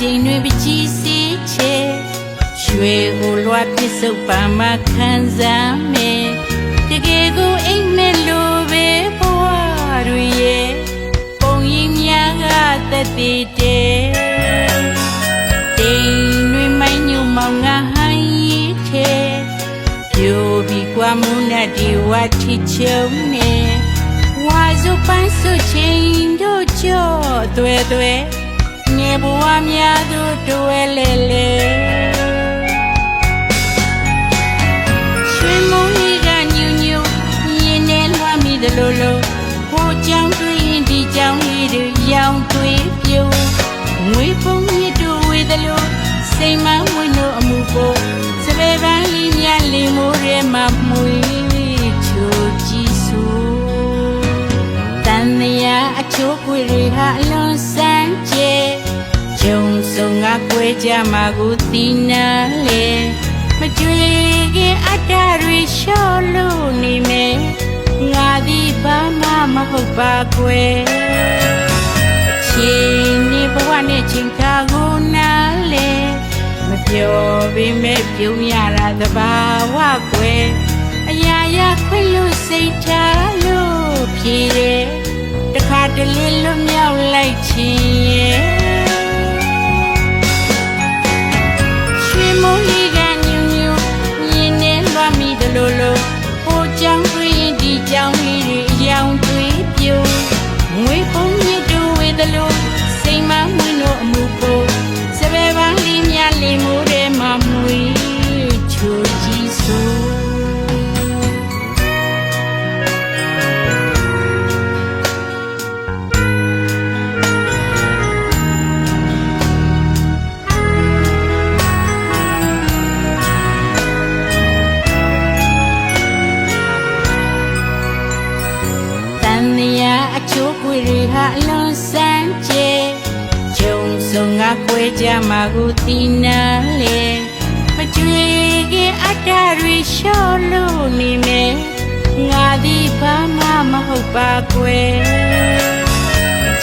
ချိန်တွင်ပကြီးစီချေရွှေဟိုလွားပစ္စုပန်မှာခံစားမယ်တကယ်ကိုအိမ်မက်လိုပဲဘဝတွေရဲ့ပုံရင်များကတည်တည်တဲ့တိမ်တွေမိုင်းညူမောင်ငါဟိုင်းရီထဲပြိုပြီးကွာမှုနဲ့ဒီဝတ်ချီချုံနေဝါစုပန်းစုချင်းတို့ကြော့သွဲသွဲနေ ဘဝများတို့တွဲလဲလဲရွှေမုံကြီးကညူညူရင်နဲ့လွှမ်းမိတယ်လို့လို့ဟိုကြောင်တွေ့ရင်ဒီကြောင်လေးတွေရောင်သွေးပြုံးငွေပုံမြစ်တို့ဝေတယ်လို့စိတ်မဝင်းတို့အမှုကိုစပယ်ပန်းလေးများလီမိုးရဲမှာမှုချိုကြည့်ဆိုတန်ရာအချိုးခွေတွေဟာအလွန်စမ်းကြဲဂျုံဆုံငါ ကွဲကြမှာကိုတီးနာလေမကြွေခင်အတ္တတွေလျှော့လို့နေမယ်ငါဒီဘာမှမဟုတ်ပါကွယ်ချင်းနေဘဝနဲ့ချင်းကာကိုနားလေမပြောပေမဲ့ပြုံးရတာသဘာဝကွယ်အရာရာခွင့်လို့စိတ်ထား ချိုးခွေတွေဟာအလွန်စမ်းကြဲဂျုံဆုံငါခွဲကြမှာကိုတီးနာလေမကြွေခင်အတ္တတွေလျှော့လို့နေမယ်ငါဒီဘာမှမဟုတ်ပါကွယ်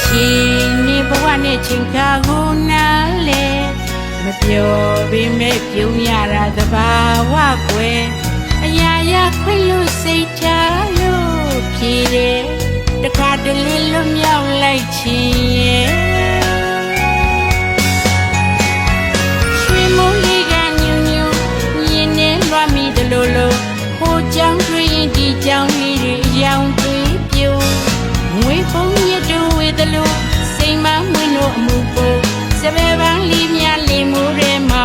ချင်းနေဘဝနဲ့ချင်းကာကိုနာလေမပြောပေမဲ့ပြုံးရတာသဘာဝကွယ် သလိုစိမ်မမွေးလို့အမှုကိုစပယ်ပန်းလေးများလင်မှုရဲမှာ